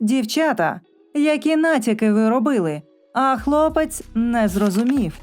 Дівчата, які натяки ви робили, а хлопець не зрозумів.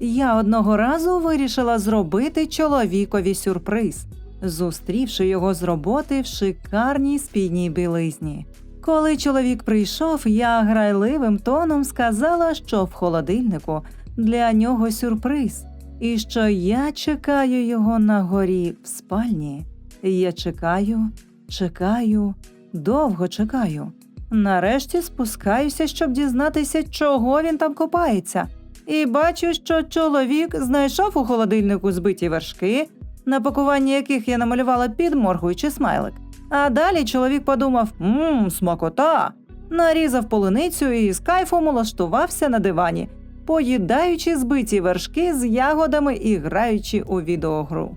Я одного разу вирішила зробити чоловікові сюрприз, зустрівши його з роботи в шикарній спідній білизні. Коли чоловік прийшов, я грайливим тоном сказала, що в холодильнику для нього сюрприз, і що я чекаю його на горі в спальні. Я чекаю, чекаю, довго чекаю. Нарешті спускаюся, щоб дізнатися, чого він там копається. І бачу, що чоловік знайшов у холодильнику збиті вершки, на пакуванні яких я намалювала підморгуючи смайлик. А далі чоловік подумав: мм, смакота. Нарізав полуницю і з кайфом улаштувався на дивані, поїдаючи збиті вершки з ягодами і граючи у відеогру.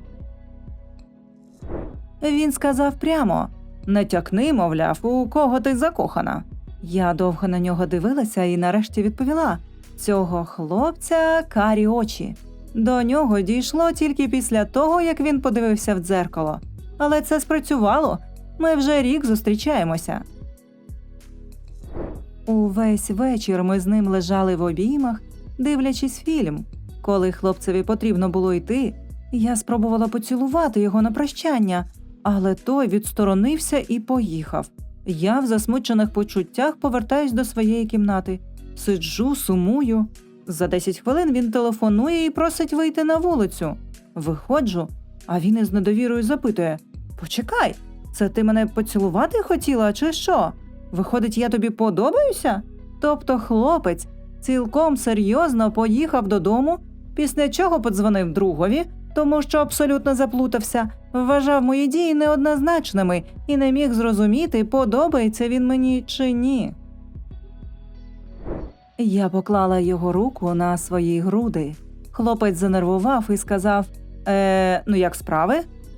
Він сказав прямо: натякни, мовляв, у кого ти закохана. Я довго на нього дивилася і нарешті відповіла: цього хлопця карі очі. До нього дійшло тільки після того, як він подивився в дзеркало. Але це спрацювало. Ми вже рік зустрічаємося. Увесь вечір ми з ним лежали в обіймах, дивлячись фільм. Коли хлопцеві потрібно було йти, я спробувала поцілувати його на прощання, але той відсторонився і поїхав. Я в засмучених почуттях повертаюсь до своєї кімнати, сиджу, сумую. За 10 хвилин він телефонує і просить вийти на вулицю. Виходжу, а він із недовірою запитує: Почекай, це ти мене поцілувати хотіла, чи що? Виходить, я тобі подобаюся? Тобто хлопець цілком серйозно поїхав додому, після чого подзвонив другові, тому що абсолютно заплутався, вважав мої дії неоднозначними і не міг зрозуміти, подобається він мені чи ні. Я поклала його руку на свої груди. Хлопець занервував і сказав: Е, ну як справи?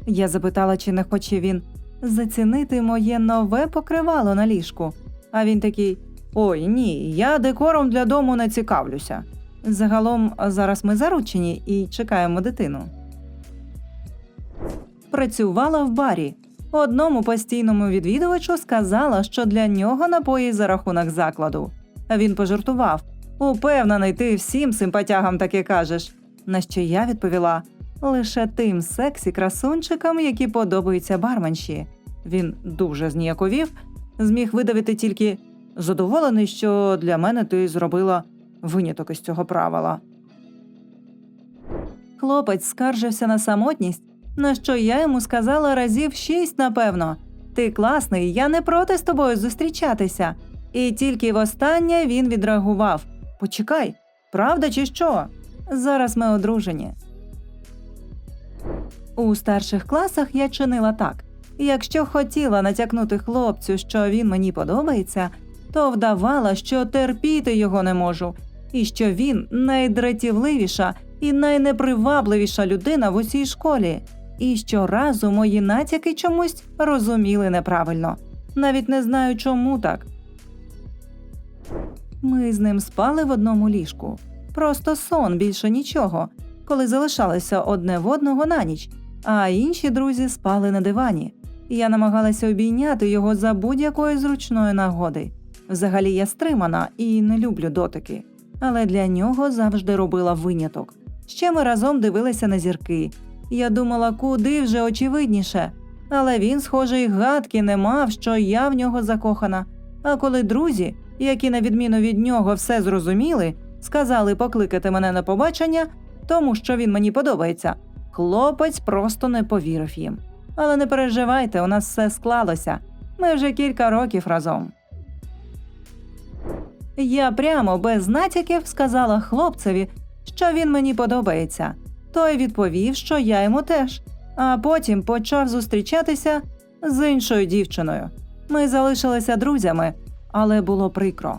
Я запитала, чи не хоче він зацінити моє нове покривало на ліжку. А він такий: Ой, ні, я декором для дому не цікавлюся. Загалом зараз ми заручені і чекаємо дитину. Працювала в барі. Одному постійному відвідувачу сказала, що для нього напої за рахунок закладу. Він пожартував: Упевнений, ти всім симпатягам таке кажеш. На що я відповіла: лише тим сексі красунчикам, які подобаються барменші. Він дуже зніяковів, зміг видавити тільки задоволений, що для мене ти зробила виняток із цього правила. Хлопець скаржився на самотність, на що я йому сказала разів шість, напевно. Ти класний, я не проти з тобою зустрічатися. І тільки востаннє він відреагував: Почекай, правда чи що? Зараз ми одружені. У старших класах я чинила так: якщо хотіла натякнути хлопцю, що він мені подобається, то вдавала, що терпіти його не можу, і що він найдратівливіша і найнепривабливіша людина в усій школі. І щоразу мої натяки чомусь розуміли неправильно. Навіть не знаю, чому так. Ми з ним спали в одному ліжку. Просто сон, більше нічого, коли залишалися одне в одного на ніч, а інші друзі спали на дивані. Я намагалася обійняти його за будь-якої зручної нагоди. Взагалі я стримана і не люблю дотики, але для нього завжди робила виняток. Ще ми разом дивилися на зірки. Я думала, куди вже очевидніше, але він, схоже, й гадки не мав, що я в нього закохана. А коли друзі, які на відміну від нього все зрозуміли, сказали покликати мене на побачення, тому що він мені подобається, хлопець просто не повірив їм. Але не переживайте, у нас все склалося. Ми вже кілька років разом. Я прямо без натяків сказала хлопцеві, що він мені подобається. Той відповів, що я йому теж, а потім почав зустрічатися з іншою дівчиною. Ми залишилися друзями, але було прикро.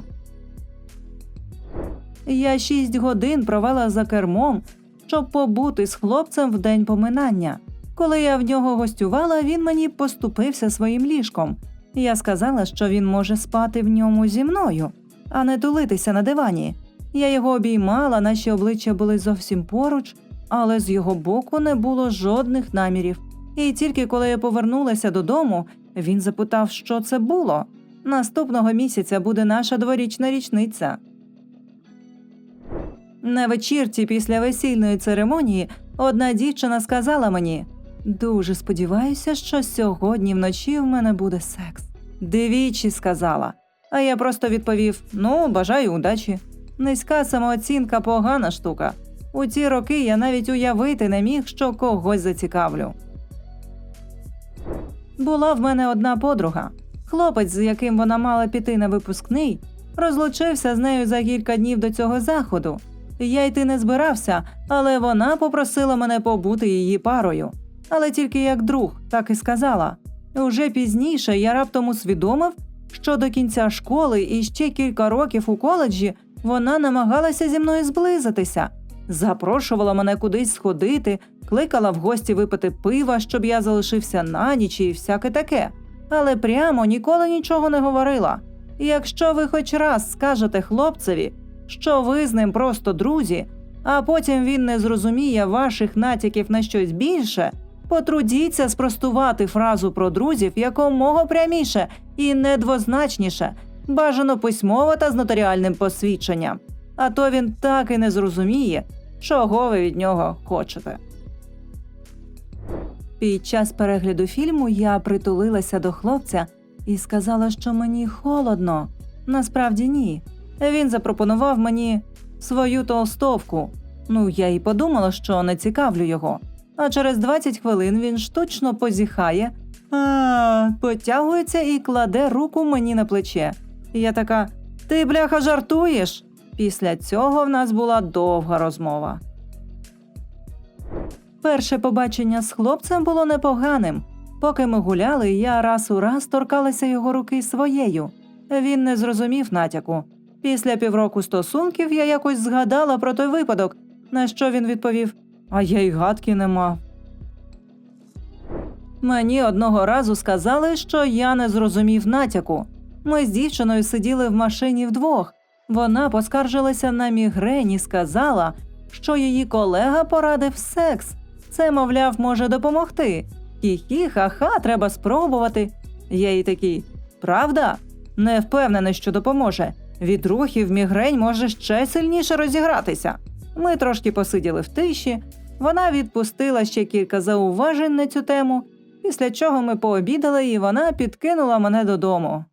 Я шість годин провела за кермом, щоб побути з хлопцем в день поминання. Коли я в нього гостювала, він мені поступився своїм ліжком. Я сказала, що він може спати в ньому зі мною, а не тулитися на дивані. Я його обіймала, наші обличчя були зовсім поруч, але з його боку не було жодних намірів. І тільки коли я повернулася додому, Він запитав, що це було. Наступного місяця буде наша дворічна річниця. На вечірці після весільної церемонії одна дівчина сказала мені: Дуже сподіваюся, що сьогодні вночі в мене буде секс. Двічі сказала. А я просто відповів: Ну, бажаю удачі. Низька самооцінка погана штука. У ті роки я навіть уявити не міг, що когось зацікавлю. Була в мене одна подруга. Хлопець, з яким вона мала піти на випускний, розлучився з нею за кілька днів до цього заходу. Я йти не збирався, але вона попросила мене побути її парою. Але тільки як друг, так і сказала. Уже пізніше я раптом усвідомив, що до кінця школи і ще кілька років у коледжі вона намагалася зі мною зблизитися, запрошувала мене кудись сходити, кликала в гості випити пива, щоб я залишився на ніч і всяке таке. Але прямо ніколи нічого не говорила. І Якщо ви хоч раз скажете хлопцеві, що ви з ним просто друзі, а потім він не зрозуміє ваших натяків на щось більше, потрудіться спростувати фразу про друзів якомога пряміше і недвозначніше, бажано письмово та з нотаріальним посвідченням. А то він так і не зрозуміє, чого ви від нього хочете. Під час перегляду фільму я притулилася до хлопця і сказала, що мені холодно. Насправді ні. Він запропонував мені свою толстовку. Ну, я й подумала, що не цікавлю його. А через 20 хвилин він штучно позіхає, потягується і кладе руку мені на плече. І я така: Ти, бляха, жартуєш? Після цього в нас була довга розмова. Перше побачення з хлопцем було непоганим. Поки ми гуляли, я раз у раз торкалася його руки своєю. Він не зрозумів натяку. Після півроку стосунків я якось згадала про той випадок, на що він відповів: А я й гадки не мав. Мені одного разу сказали, що я не зрозумів натяку. Ми з дівчиною сиділи в машині вдвох. Вона поскаржилася на мігрень і сказала, що її колега порадив секс. Це, мовляв, може допомогти. Хі-хі, ха-ха, треба спробувати. Я їй такий, правда? Не впевнений, що допоможе. Від рухів мігрень може ще сильніше розігратися. Ми трошки посиділи в тиші. Вона відпустила ще кілька зауважень на цю тему, після чого ми пообідали, і вона підкинула мене додому.